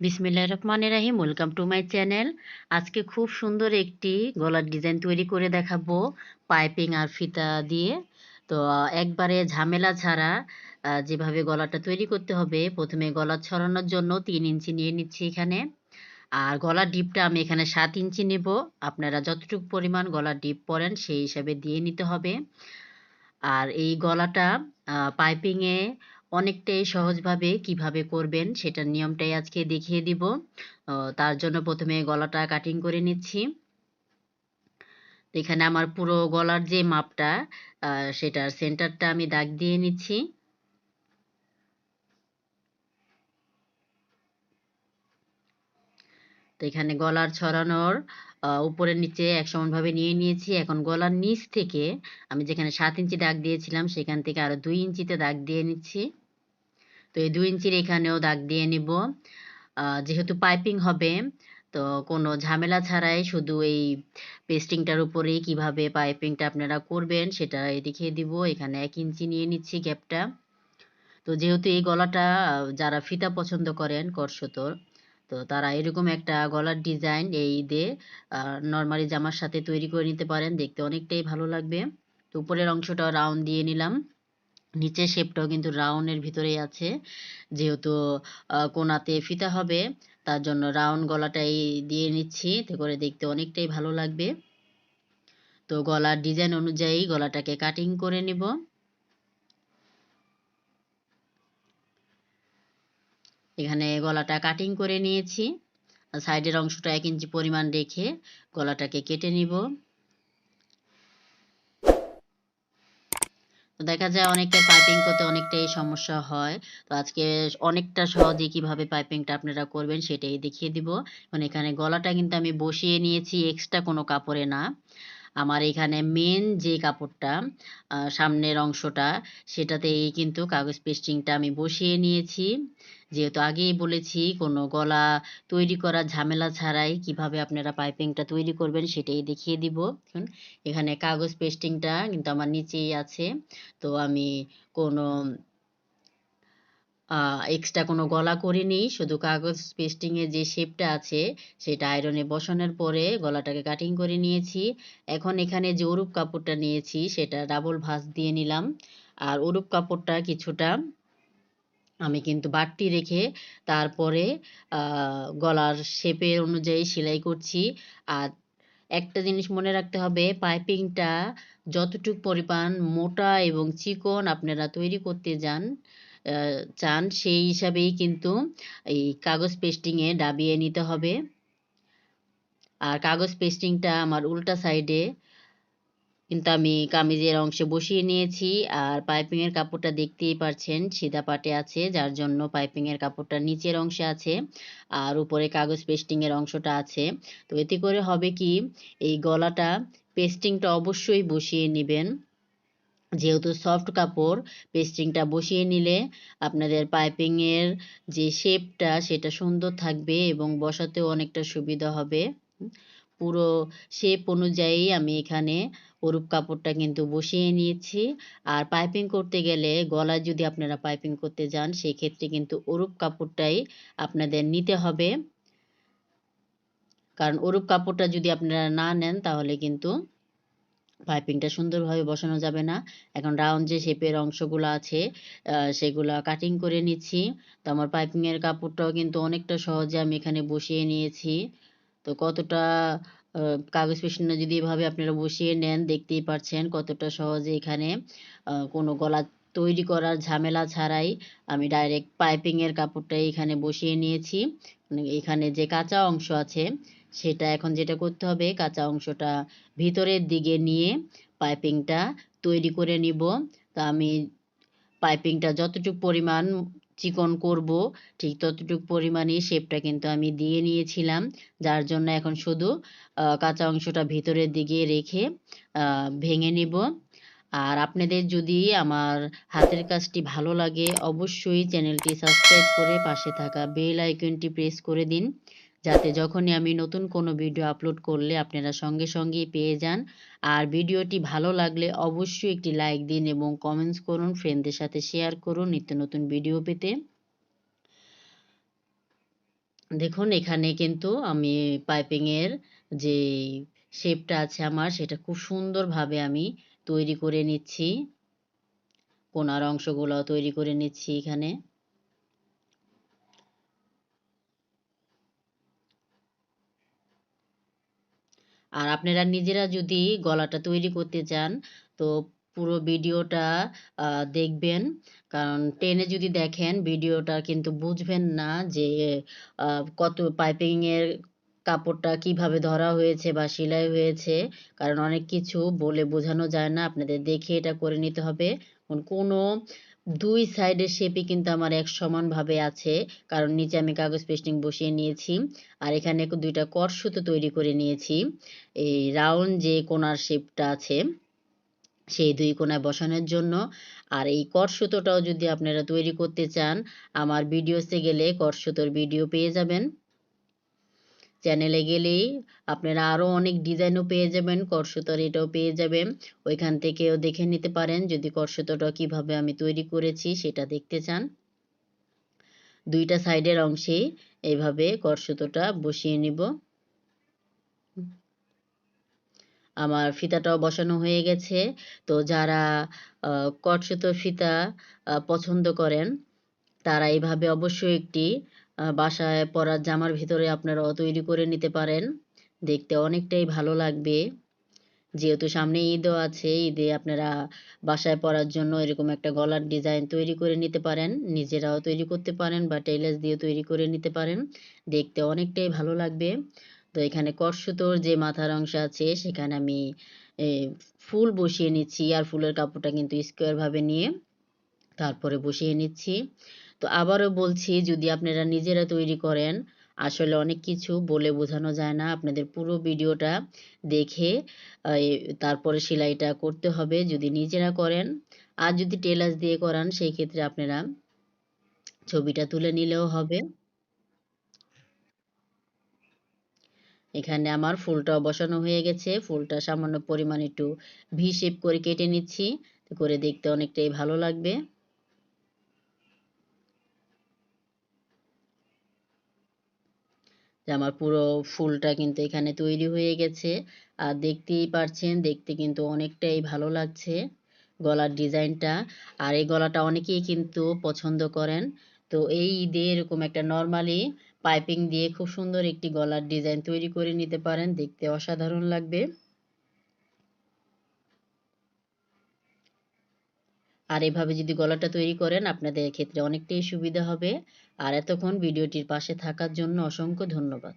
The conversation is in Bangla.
বিসমিল্লাহির রহমানির রাহিম ওয়েলকাম টু মাই চ্যানেল আজকে খুব সুন্দর একটি গলার ডিজাইন তৈরি করে দেখাবো, পাইপিং আর ফিতা দিয়ে। তো, একবারে ঝামেলা ছাড়া যেভাবে গলাটা তৈরি করতে হবে, প্রথমে গলা ছড়ানোর জন্য তিন ইঞ্চি নিয়ে নিচ্ছি এখানে। আর গলার ডিপটা আমি এখানে সাত ইঞ্চি নেব। আপনারা যতটুকু পরিমাণ গলার ডিপ পরেন, সেই হিসাবে দিয়ে নিতে হবে। আর এই গলাটা পাইপিংয়ে অনেকটাই সহজভাবে কীভাবে করবেন সেটার নিয়মটাই আজকে দেখিয়ে দিব। তার জন্য প্রথমে গলাটা কাটিং করে নিচ্ছি। এখানে আমার পুরো গলার যে মাপটা সেটার সেন্টারটা আমি দাগ দিয়ে নিচ্ছি। তো এখানে গলার ছড়ানোর উপরের নিচে এক সমানভাবে নিয়ে নিয়েছি। এখন গলার নিচ থেকে আমি যেখানে সাত ইঞ্চি দাগ দিয়েছিলাম, সেখান থেকে আরও দুই ইঞ্চিতে দাগ দিয়ে নিচ্ছি। তো এই দুই ইঞ্চির এখানেও দাগ দিয়ে নিব। যেহেতু পাইপিং হবে, তো কোনো ঝামেলা ছাড়াই শুধু এই পেস্টিংটার উপরেই কীভাবে পাইপিংটা আপনারা করবেন সেটা দেখিয়ে দিব। এখানে এক ইঞ্চি নিয়ে নিচ্ছি গ্যাপটা। তো যেহেতু এই গলাটা, যারা ফিতা পছন্দ করেন করসতর তো তারা এরকম একটা গলার ডিজাইন এই ঈদে নর্মালি জামার সাথে তৈরি করে নিতে পারেন। দেখতে অনেকটাই ভালো লাগবে। তো উপরের অংশটা রাউন্ড দিয়ে নিলাম। নিচের শেপটাও কিন্তু রাউন্ডের ভিতরেই আছে। যেহেতু কোনাতে ফিতা হবে, তার জন্য রাউন্ড গলাটাই দিয়ে নিচ্ছি, এতে করে দেখতে অনেকটাই ভালো লাগবে। তো গলার ডিজাইন অনুযায়ী গলাটাকে কাটিং করে নিব। এখানে গলাটা কাটিং করে নিয়েছি। সাইডের অংশটা এক ইঞ্চি পরিমাণ রেখে গলাটাকে কেটে নিব। তো দেখা যায় অনেকের পাইপিং করতে অনেকটাই সমস্যা হয়। তো আজকে অনেকটা সহজে কীভাবে পাইপিংটা আপনারা করবেন সেটাই দেখিয়ে দিব। মানে এখানে গলাটা কিন্তু আমি বসিয়ে নিয়েছি এক্সট্রা কোনো কাপড়ে না। আমার এখানে মেন যে কাপড়টা সামনের অংশটা, সেটাতেই কিন্তু কাগজ পেস্টিংটা আমি বসিয়ে নিয়েছি। যেহেতু আগেই বলেছি, কোনো গলা তৈরি করা ঝামেলা ছাড়াই কীভাবে আপনারা পাইপিংটা তৈরি করবেন সেটাই দেখিয়ে দিব। এখানে কাগজ পেস্টিংটা কিন্তু আমার নিচেই আছে। তো আমি কোনো এক্সট্রা কোনো গলা করিনি, শুধু কাগজ পেস্টিং এর যে শেপটা আছে, সেটা আয়রনে বসানোর পরে গলাটাকে কাটিং করে নিয়েছি। এখন এখানে যে অরূপ কাপড়টা নিয়েছি, সেটা ডাবল ভাঁজ দিয়ে নিলাম। আর অরূপ কাপড়টা কিছুটা আমি কিন্তু বাড়তি রেখে তারপরে গলার শেপের অনুযায়ী সেলাই করছি। আর একটা জিনিস মনে রাখতে হবে পাইপিংটা যতটুকু পরিমাণ মোটা এবং চিকন আপনারা তৈরি করতে যান চান, সেই হিসাবেই কিন্তু এই কাগজ পেস্টিংয়ে ডাবিয়ে নিতে হবে। আর কাগজ পেস্টিংটা আমার উল্টা সাইডে কিন্তু আমি কামিজের অংশে বসিয়ে নিয়েছি। আর পাইপিং এর কাপড়টা দেখতেই পারছেন, সিধা পাটে আছে, যার জন্য পাইপিং এর কাপড়টা নিচের অংশে আছে আর উপরে কাগজ পেস্টিং এর অংশটা আছে। তো এতে করে হবে কি, এই গলাটা পেস্টিংটা অবশ্যই বসিয়ে নেবেন। যেহেতু সফট কাপড় পেস্টিংটা বসিয়ে নিলে আপনাদের পাইপিং এর যে শেপটা সেটা সুন্দর থাকবে এবং বসাতেও অনেকটা সুবিধা হবে। পুরো শেপ অনুযায়ী আমি এখানে অরূপ কাপড়টা কিন্তু বসিয়ে নিয়েছি। আর পাইপিং করতে গেলে গলায় যদি আপনারা পাইপিং করতে যান সেই ক্ষেত্রে কিন্তু অরূপ কাপড়টাই আপনাদের নিতে হবে। কারণ অরূপ কাপড়টা যদি আপনারা না নেন, তাহলে কিন্তু পাইপিংটা সুন্দরভাবে বসানো যাবে না। এখন রাউন্ড যে শেপের অংশগুলো আছে সেগুলা কাটিং করে নিচ্ছি। তো আমার পাইপিং এর কাপড়টাও কিন্তু অনেকটা সহজে আমি এখানে বসিয়ে নিয়েছি। তো কতটা কাগজ পেশিনা যদি এভাবে আপনারা বসিয়ে নেন, দেখতেই পারছেন কতটা সহজে এখানে কোনো গলা তৈরি করার ঝামেলা ছাড়াই আমি ডাইরেক্ট পাইপিং এর কাপড়টাই এখানে বসিয়ে নিয়েছি। এখানে যে কাঁচা অংশ আছে, সেটা এখন যেটা করতে হবে, কাঁচা অংশটা ভিতরের দিকে নিয়ে পাইপিংটা তৈরি করে নিব। তা আমি পাইপিংটা যতটুকু পরিমাণ চিকন করব, ঠিক ততটুকু পরিমাণই শেপটা কিন্তু আমি দিয়ে নিয়েছিলাম, যার জন্য এখন শুধু কাঁচা অংশটা ভিতরের দিকে রেখে ভেঙে নিব। আর আপনাদের যদি আমার হাতের কাজটি ভালো লাগে, অবশ্যই চ্যানেলটি সাবস্ক্রাইব করে পাশে থাকা বেল আইকনটি প্রেস করে দিন। যাতে যখনই আমি নতুন কোনো ভিডিও আপলোড করলে আপনারা সঙ্গে সঙ্গেই পেয়ে যান। আর ভিডিওটি ভালো লাগলে অবশ্যই একটি লাইক দিন এবং কমেন্টস করুন, ফ্রেন্ডদের সাথে শেয়ার করুন নিত্য নতুন ভিডিও পেতে। দেখুন, এখানে কিন্তু আমি পাইপিংয়ের যে শেপটা আছে আমার, সেটা খুব সুন্দরভাবে আমি তৈরি করে নিচ্ছি। কোনার অংশগুলো তৈরি করে নিচ্ছি এখানে। আর আপনারা নিজেরা যদি গলাটা তৈরি করতে চান, তো পুরো ভিডিওটা দেখবেন। কারণ টেনে যদি দেখেন, ভিডিওটা কিন্তু বুঝবেন না যে কত পাইপিংয়ের কাপড়টা কীভাবে ধরা হয়েছে বা সেলাই হয়েছে, কারণ অনেক কিছু বলে বোঝানো যায় না। আপনাদের দেখে এটা করে নিতে হবে। কোনো দুই সাইডের শেপই কিন্তু আমার এক সমানভাবে আছে। কারণ নিচে আমি কাগজ পেস্টিং বসিয়ে নিয়েছি আর এখানে দুইটা কট সুতো তৈরি করে নিয়েছি। এই রাউন্ড যে কোনার শেপটা আছে, সেই দুই কোনায় বসানোর জন্য। আর এই কট সুতোটাও যদি আপনারা তৈরি করতে চান, আমার ভিডিওসে গেলে কট সুতোর ভিডিও পেয়ে যাবেন। চ্যানেলে গেলেই আপনারা আরও অনেক ডিজাইনও পেয়ে যাবেন কটসুতোর এটাও পেয়ে যাবেন। ওইখান থেকেও দেখে নিতে পারেন যদি কটসুতোটা কীভাবে আমি তৈরি করেছি, সেটা দেখতে চান। দুইটা সাইডের অংশে এইভাবে কটসুতোটা বসিয়ে নিব। আমার ফিতাটাও বসানো হয়ে গেছে। তো যারা কটসুতো ফিতা পছন্দ করেন, তারা এইভাবে অবশ্যই একটি বাসায় পরার জামার ভিতরে আপনারাও তৈরি করে নিতে পারেন। দেখতে অনেকটাই ভালো লাগবে। যেহেতু সামনে ঈদও আছে, ঈদে আপনারা বাসায় পরার জন্য এরকম একটা গলার ডিজাইন তৈরি করে নিতে পারেন। নিজেরাও তৈরি করতে পারেন বা টেলার্স দিয়ে তৈরি করে নিতে পারেন। দেখতে অনেকটাই ভালো লাগবে। তো এখানে কটসুতোর যে মাথার অংশ আছে, সেখানে আমি ফুল বসিয়ে নিচ্ছি। আর ফুলের কাপড়টা কিন্তু স্কোয়ারভাবে নিয়ে তারপরে বসিয়ে নিচ্ছি। তো আবারও বলছি, যদি আপনারা নিজেরা তৈরি করেন, আসলে অনেক কিছু বলে বোঝানো যায় না। আপনাদের পুরো ভিডিওটা দেখে তারপরে সেলাইটা করতে হবে যদি নিজেরা করেন। আর যদি টেলার্স দিয়ে করান, সেই ক্ষেত্রে আপনারা ছবিটা তুলে নিলেও হবে। এখানে আমার ফুলটা বসানো হয়ে গেছে। ফুলটা সামান্য পরিমাণ একটু ভি শেপ করে কেটে নিচ্ছি করে দেখতে অনেকটাই ভালো লাগবে। যে আমার পুরো ফুলটা কিন্তু এখানে তৈরি হয়ে গেছে। আর দেখতেই পারছেন, দেখতে কিন্তু অনেকটাই ভালো লাগছে গলার ডিজাইনটা। আর এই গলাটা অনেকেই কিন্তু পছন্দ করেন। তো এই ঈদে এরকম একটা নর্মালি পাইপিং দিয়ে খুব সুন্দর একটি গলার ডিজাইন তৈরি করে নিতে পারেন। দেখতে অসাধারণ লাগবে। আর এভাবে যদি গলাটা তৈরি করেন, আপনাদের ক্ষেত্রে অনেকটাই সুবিধা হবে। আর এতক্ষণ ভিডিওটির পাশে থাকার জন্য অসংখ্য ধন্যবাদ।